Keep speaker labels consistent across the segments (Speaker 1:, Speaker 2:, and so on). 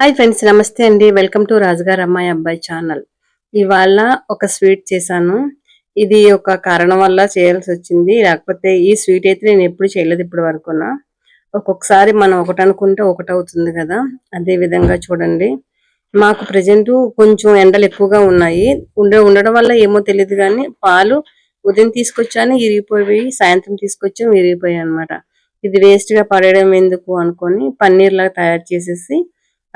Speaker 1: Hi friends నమస్తే అండి. Welcome to రాజుగారు అమ్మాయి అబ్బాయి ఛానల్. ఇవాళ ఒక స్వీట్ చేశాను. ఇది ఒక కారణం వల్ల చేయాల్సి వచ్చింది. లేకపోతే ఈ స్వీట్ అయితే నేను ఎప్పుడు చేయలేదు ఇప్పటి వరకున ఒక్కొక్కసారి మనం ఒకటి అనుకుంటే ఒకటి అవుతుంది కదా. అదే విధంగా చూడండి. మాకు ప్రజెంట్ కొంచెం ఎండలు ఎక్కువగా ఉన్నాయి. ఉండ ఉండడం వల్ల ఏమో తెలియదు కానీ పాలు ఉదయం తీసుకొచ్చాను ఇరిగిపోయి సాయంత్రం తీసుకొచ్చాము ఇరిగిపోయాయి అనమాట ఇది వేస్ట్గా పడేయడం ఎందుకు అనుకొని పన్నీర్ లాగా తయారు చేసేసి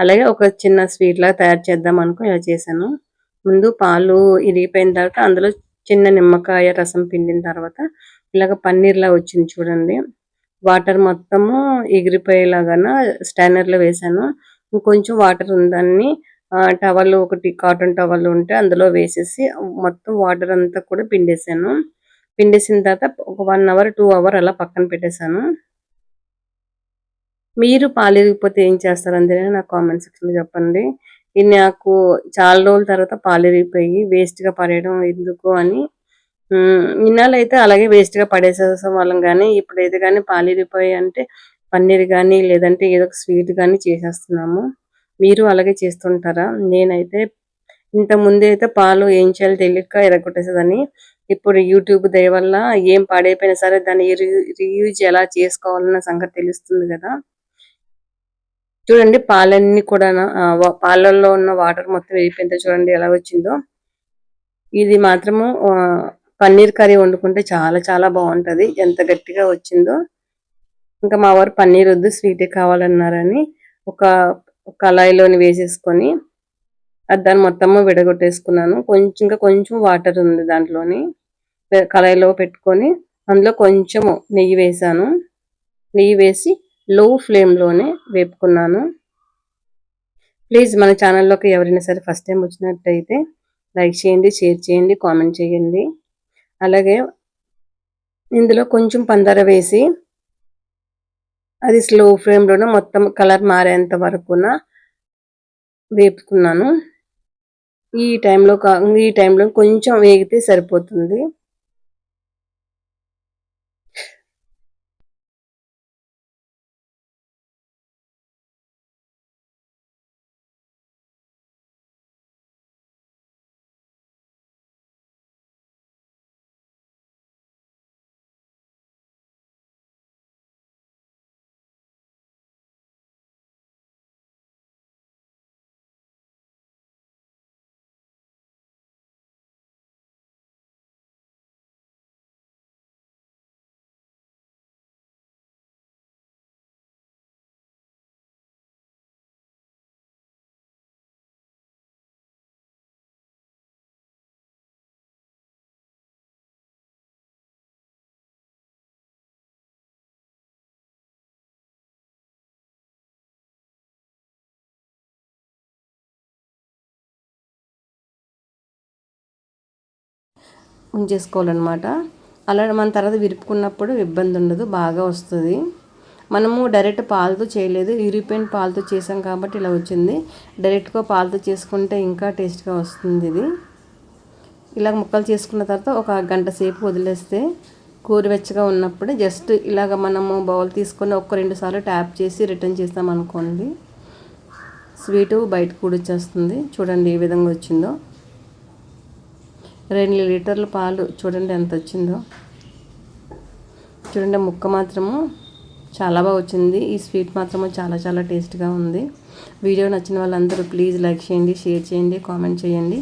Speaker 1: అలాగే ఒక చిన్న స్వీట్ లాగా తయారు చేద్దాం అనుకో ఇలా చేశాను. ముందు పాలు ఇరిగిపోయిన తర్వాత అందులో చిన్న నిమ్మకాయ రసం పిండిన తర్వాత ఇలాగ పన్నీర్లా వచ్చింది చూడండి. వాటర్ మొత్తము ఎగిరిపోయేలాగా స్టాండర్లో వేసాను ఇంకొంచెం వాటర్ ఉందని టవల్ ఒకటి కాటన్ టవల్ ఉంటే అందులో వేసేసి మొత్తం వాటర్ అంతా కూడా పిండేసాను పిండేసిన తర్వాత ఒక వన్ అవర్ టూ అవర్ అలా పక్కన పెట్టేశాను. మీరు పాలిరిగిపోతే ఏం చేస్తారు అందుకని నాకు కామెంట్ సెక్షన్లో చెప్పండి. ఇది నాకు చాలా రోజుల తర్వాత పాలిరిగిపోయి వేస్ట్గా పడేయడం ఎందుకు అని. ఇన్నాళ్ళు అయితే అలాగే వేస్ట్గా పడేసేసాం వాళ్ళం కానీ ఇప్పుడైతే కానీ పాలిరిగిపోయి అంటే పన్నీర్ కానీ లేదంటే ఏదో ఒక స్వీట్ కానీ చేసేస్తున్నాము. మీరు అలాగే చేస్తుంటారా? నేనైతే ఇంత ముందే అయితే పాలు ఏం చేయాలో తెలియక ఎరగొట్టేసేదని ఇప్పుడు యూట్యూబ్ దయ వల్ల ఏం పాడైపోయినా సరే దాన్ని రీయూజ్ ఎలా చేసుకోవాలన్న సంగతి తెలుస్తుంది కదా. చూడండి పాలన్నీ కూడా పాలల్లో ఉన్న వాటర్ మొత్తం వెళ్ళిపోయిందో చూడండి ఎలా వచ్చిందో. ఇది మాత్రము పన్నీర్ కర్రీ వండుకుంటే చాలా చాలా బాగుంటది. ఎంత గట్టిగా వచ్చిందో. ఇంకా మా వారు పన్నీర్ వద్దు స్వీటే కావాలన్నారని ఒక కళాయిలోని వేసేసుకొని దాన్ని మొత్తము విడగొట్టేసుకున్నాను. కొంచెం ఇంకా కొంచెం వాటర్ ఉంది దాంట్లోని. కళాయిలో పెట్టుకొని అందులో కొంచెము నెయ్యి వేసాను. నెయ్యి వేసి లో ఫ్లేమ్లోనే వేపుకున్నాను. ప్లీజ్ మన ఛానల్లోకి ఎవరైనా సరే ఫస్ట్ టైం వచ్చినట్టయితే లైక్ చేయండి షేర్ చేయండి కామెంట్ చేయండి. అలాగే ఇందులో కొంచెం పందర వేసి అది స్లో ఫ్లేమ్లోనే మొత్తం కలర్ మారేంత వరకున వేపుకున్నాను. ఈ టైంలో ఈ టైంలో కొంచెం వేగితే సరిపోతుంది. ఉంచేసుకోవాలన్నమాట. అలా మన తర్వాత విరుపుకున్నప్పుడు ఇబ్బంది ఉండదు బాగా వస్తుంది. మనము డైరెక్ట్ పాలతో చేయలేదు యూరిపోయిన పాలతో చేసాం కాబట్టి ఇలా వచ్చింది. డైరెక్ట్గా పాలతో చేసుకుంటే ఇంకా టేస్ట్గా వస్తుంది ఇది. ఇలా ముక్కలు చేసుకున్న తర్వాత ఒక గంట సేపు వదిలేస్తే కూరవెచ్చగా ఉన్నప్పుడు జస్ట్ ఇలాగ మనము బౌల్ తీసుకొని ఒక్క రెండు సార్లు ట్యాప్ చేసి రిటర్న్ చేస్తాం అనుకోండి స్వీటు బయటకు కూడా వచ్చేస్తుంది. చూడండి ఏ విధంగా వచ్చిందో. రెండు లీటర్ల పాలు చూడండి ఎంత వచ్చిందో. చూడండి ముక్క మాత్రము చాలా బాగా వచ్చింది. ఈ స్వీట్ మాత్రము చాలా చాలా టేస్ట్గా ఉంది. వీడియో నచ్చిన వాళ్ళందరూ ప్లీజ్ లైక్ చేయండి షేర్ చేయండి కామెంట్ చేయండి.